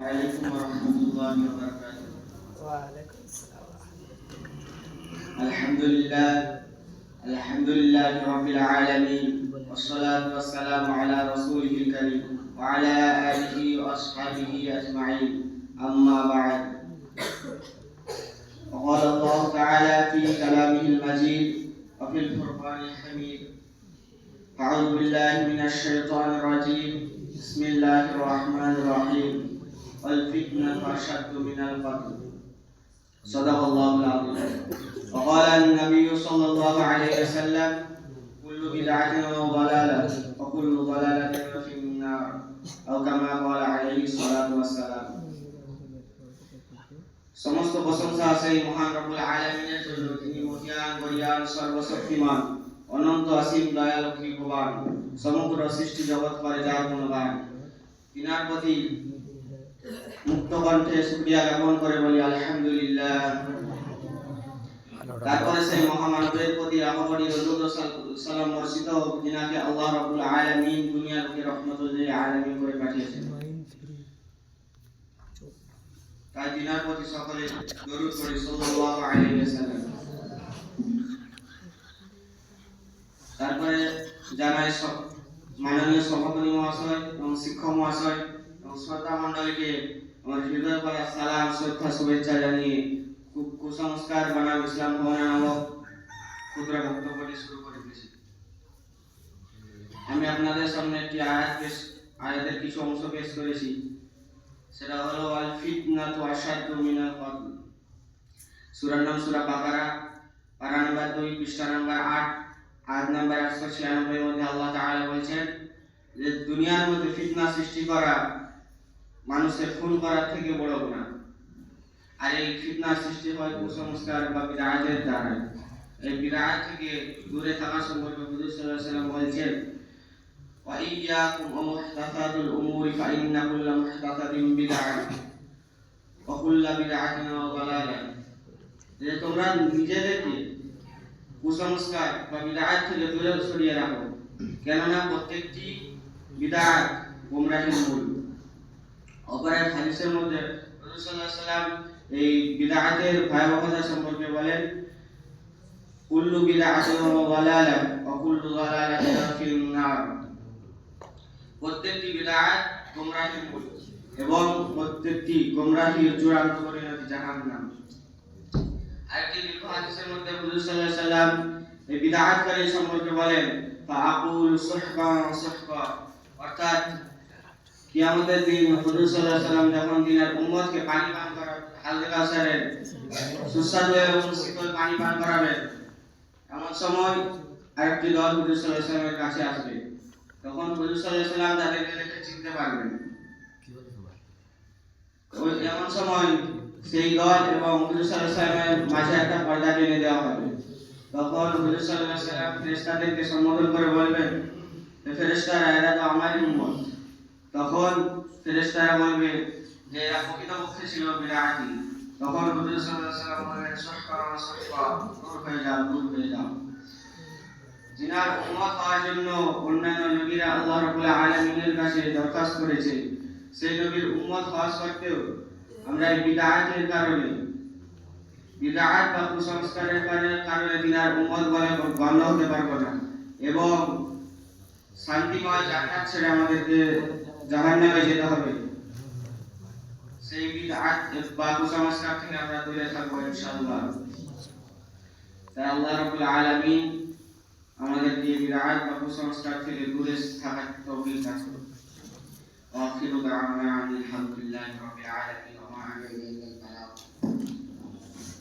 عليكم ورحمة الله وبركاته. وعليكم السلام الحمد لله الحمد لله رب العالمين والصلاة والسلام على رسوله الكريم وعلى آله وأصحابه أجمعين. أما بعد وقال الله تعالى في كلامه المجيد وفي الفرقان الحميد أعوذ بالله من الشيطان الرجيم. بسم الله الرحمن الرحيم. والفتنة أشد من القتل صدق الله العظيم وقال النبي صلى الله عليه وسلم كل بدعة ضلالة وكل ضلالة في النار أو كما قال عليه الصلاة والسلام সমস্ত প্রশংসা সেই মহান রব্বুল আলামিনের জন্য তিনি মহিয়ান বরিয়ান সর্বশক্তিমান অনন্ত অসীম দয়ালু কৃপবান সমগ্র সৃষ্টি জগৎ করে যার গুণগান তিনার প্রতি মুক্ত কণ্ঠে শুক্রিয়া জ্ঞাপন করে বলি আলহামদুলিল্লাহ। তারপরে সেই মহামানবের প্রতি আহমদি রসুল সালাম বর্ষিত যিনাকে আল্লাহ রাব্বুল আলামিন দুনিয়ার বুকে রহমতুল আলামিন করে পাঠিয়েছেন। তাই তিনার প্রতি সকলে দরুদ করি সাল্লাল্লাহু আলাইহি ওয়াসাল্লাম। তারপরে জানাই মাননীয় সভাপতি মহাশয় এবং শিক্ষক মহাশয় শ্রদ্ধা মণ্ডলীকে আমার হৃদয় করা সালাম, শ্রদ্ধা, শুভেচ্ছা জানিয়ে কুসংস্কার বানাম ইসলাম ভবনে নামক ক্ষুদ্র বক্তব্যটি শুরু করে দিয়েছি। আমি আপনাদের সামনে একটি আয়াত পেশ আয়াতের কিছু অংশ পেশ করেছি। সেটা হলো আল ফিতনাতু আশাদ্দু মিনাল কতল সূরার নাম সূরা বাকারা, পারা নাম্বার দুই, পৃষ্ঠা নাম্বার আট, আয়াত নাম্বার একশো ছিয়ানব্বই মধ্যে আল্লাহ তাআলা বলছেন যে, দুনিয়ার মধ্যে ফিতনা সৃষ্টি করা মানুষের খুন করার থেকে বড় গুনাহ আর এই ফিতনা সৃষ্টি হয় কুসংস্কার বা বিদআতের দ্বারা এই বিদআত থেকে দূরে থাকা সম্পর্কে হুজুর ওয়াসাল্লাম বলছেন উমুরি ফা ইন্না কুল্লা মুহদাসাতিন বিদআহ ওয়া কুল্লা বিদআতিন দালালাহ যে তোমরা নিজেদেরকে কুসংস্কার বা বিদআত থেকে দূরে সরিয়ে রাখো, কেননা প্রত্যেকটি বিদআত গোমরাহির মূল। অপরের হাদিসের মধ্যে রাসূল সাল্লাল্লাহু এই বিদআতের ভয়াবহতা সম্পর্কে বলেন, কুল্লু বিদআতিন দালালা ওয়া কুল্লু প্রত্যেকটি বিদআত গোমরাহির এবং প্রত্যেকটি গোমরাহির চূড়ান্ত পরিণতি জাহান্নাম। আরেকটি দীর্ঘ হাদিসের মধ্যে হুজুর ওয়াসাল্লাম এই বিদআতকারী সম্পর্কে বলেন, ফাআকুল সুহবা সুহবা। অর্থাৎ কিয়ামতের দিন হুজুর সাল্লাল্লাহু আলাইহি ওয়াসাল্লাম যখন দিনের উম্মতকে পানি পান করা হালদে কাউসারের সুস্বাদু এবং শীতল পানি পান করাবেন, এমন সময় আরেকটি দল হুজুর সাল্লাল্লাহু আলাইহি ওয়াসাল্লামের কাছে আসবে। তখন হুজুর সাল্লাল্লাহু আলাইহি ওয়াসাল্লাম তাদেরকে দেখে চিনতে পারবেন। এমন সময় সেই দল এবং হুজুর সাল্লাল্লাহু আলাইহি ওয়াসাল্লামের মাঝে একটা পর্দা টেনে দেওয়া হবে। তখন হুজুর সাল্লাল্লাহু আলাইহি ওয়াসাল্লাম ফেরেশতাদেরকে সম্বোধন করে বলবেন ফেরেশতারা, এরা তো আমারই উম্মত। তখন ফেরেশতারা বলবে, যে এরা প্রকৃতপক্ষে ছিল বিরাটি তখন হুজুর সাল্লাল্লাহু আলাইহি ওয়াসাল্লাম দূর হয়ে যাও, দূর হয়ে যাও। জিনার উম্মত হওয়ার জন্য অন্যান্য নবীরা আল্লাহ রাব্বুল আলামিনের কাছে দরখাস্ত করেছে, সেই নবীর উম্মত হওয়া সত্ত্বেও আমরা এই বিদআতের কারণে বিদআত বা কুসংস্কারের কারণে কারণে দিনার উম্মত বলে গণ্য হতে পারব না এবং শান্তিময় জান্নাত ছেড়ে আমাদেরকে জাহান্নামে যেতে হবে। সেই বিদআত বা কুসংস্কার থেকে আমরা দূরে থাকব ইনশাআল্লাহ। তাই আল্লাহ রাব্বুল আলামিন আমাদের দিয়ে বিদআত বা কুসংস্কার থেকে দূরে থাকার তৌফিক দান করুন। আখিরু দাওয়ানা আলহামদুলিল্লাহি রাব্বিল আলামিন ওয়া মা